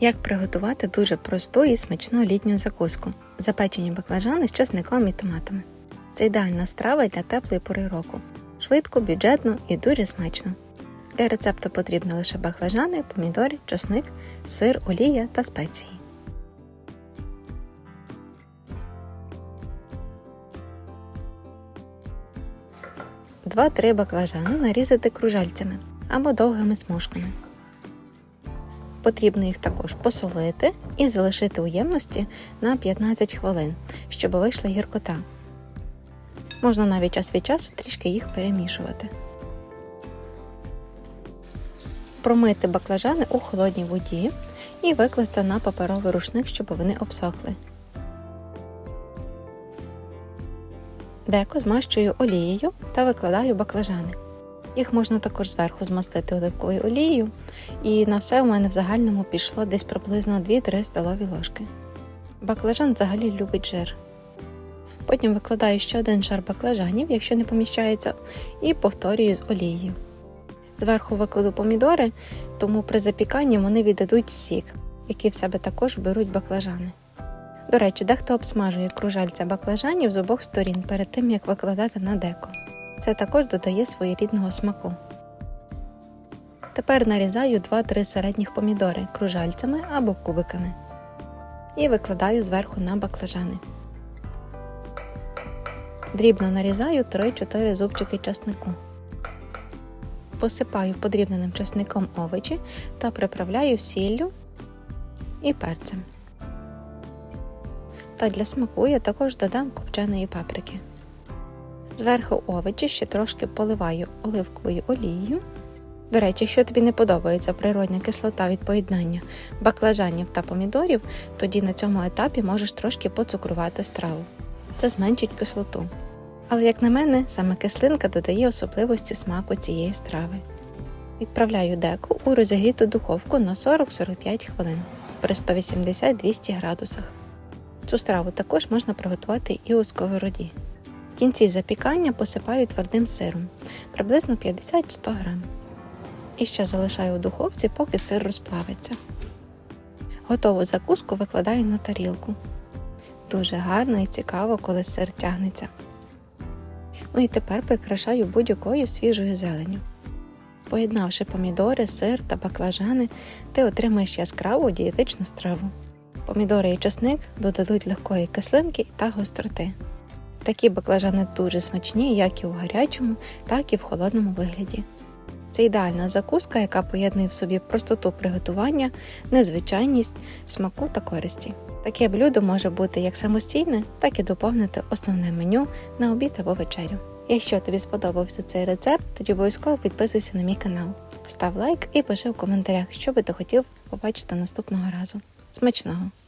Як приготувати дуже просту і смачну літню закуску запечені баклажани з часником і томатами. Це ідеальна страва для теплої пори року. Швидко, бюджетно і дуже смачно. Для рецепту потрібно лише баклажани, помідори, часник, сир, олія та спеції. Два-три баклажани нарізати кружальцями або довгими смужками. Потрібно їх також посолити і залишити у ємності на 15 хвилин, щоб вийшла гіркота. Можна навіть час від часу трішки їх перемішувати. Промити баклажани у холодній воді і викласти на паперовий рушник, щоб вони обсохли. Деко змащую олією та викладаю баклажани. Їх можна також зверху змастити оливковою олією, і на все у мене в загальному пішло десь приблизно 2-3 столові ложки. Баклажан взагалі любить жир. Потім викладаю ще один шар баклажанів, якщо не поміщається, і повторюю з олією. Зверху викладу помідори, тому при запіканні вони віддадуть сік, який в себе також беруть баклажани. До речі, дехто обсмажує кружальця баклажанів з обох сторін перед тим, як викладати на деко. Це також додає своєрідного смаку. Тепер нарізаю 2-3 середніх помідори кружальцями або кубиками і викладаю зверху на баклажани. Дрібно нарізаю 3-4 зубчики часнику. Посипаю подрібненим часником овочі та приправляю сіллю і перцем. Та для смаку я також додам копченої паприки. Зверху овочі ще трошки поливаю оливковою олією. До речі, якщо тобі не подобається природня кислота від поєднання баклажанів та помідорів, тоді на цьому етапі можеш трошки поцукрувати страву. Це зменшить кислоту. Але, як на мене, саме кислинка додає особливості смаку цієї страви. Відправляю деку у розігріту духовку на 40-45 хвилин при 180-200 градусах. Цю страву також можна приготувати і у сковороді. В кінці запікання посипаю твердим сиром приблизно 50-100 г. І ще залишаю у духовці, поки сир розплавиться. Готову закуску викладаю на тарілку. Дуже гарно і цікаво, коли сир тягнеться. Ну і тепер прикрашаю будь-якою свіжою зеленю. Поєднавши помідори, сир та баклажани, ти отримаєш яскраву дієтичну страву. Помідори і часник додадуть легкої кислинки та гостроти. Такі баклажани дуже смачні, як і у гарячому, так і в холодному вигляді. Це ідеальна закуска, яка поєднує в собі простоту приготування, незвичайність, смаку та користі. Таке блюдо може бути як самостійне, так і доповнити основне меню на обід або вечерю. Якщо тобі сподобався цей рецепт, тоді обов'язково підписуйся на мій канал, став лайк і пиши в коментарях, що би ти хотів побачити наступного разу. Смачного!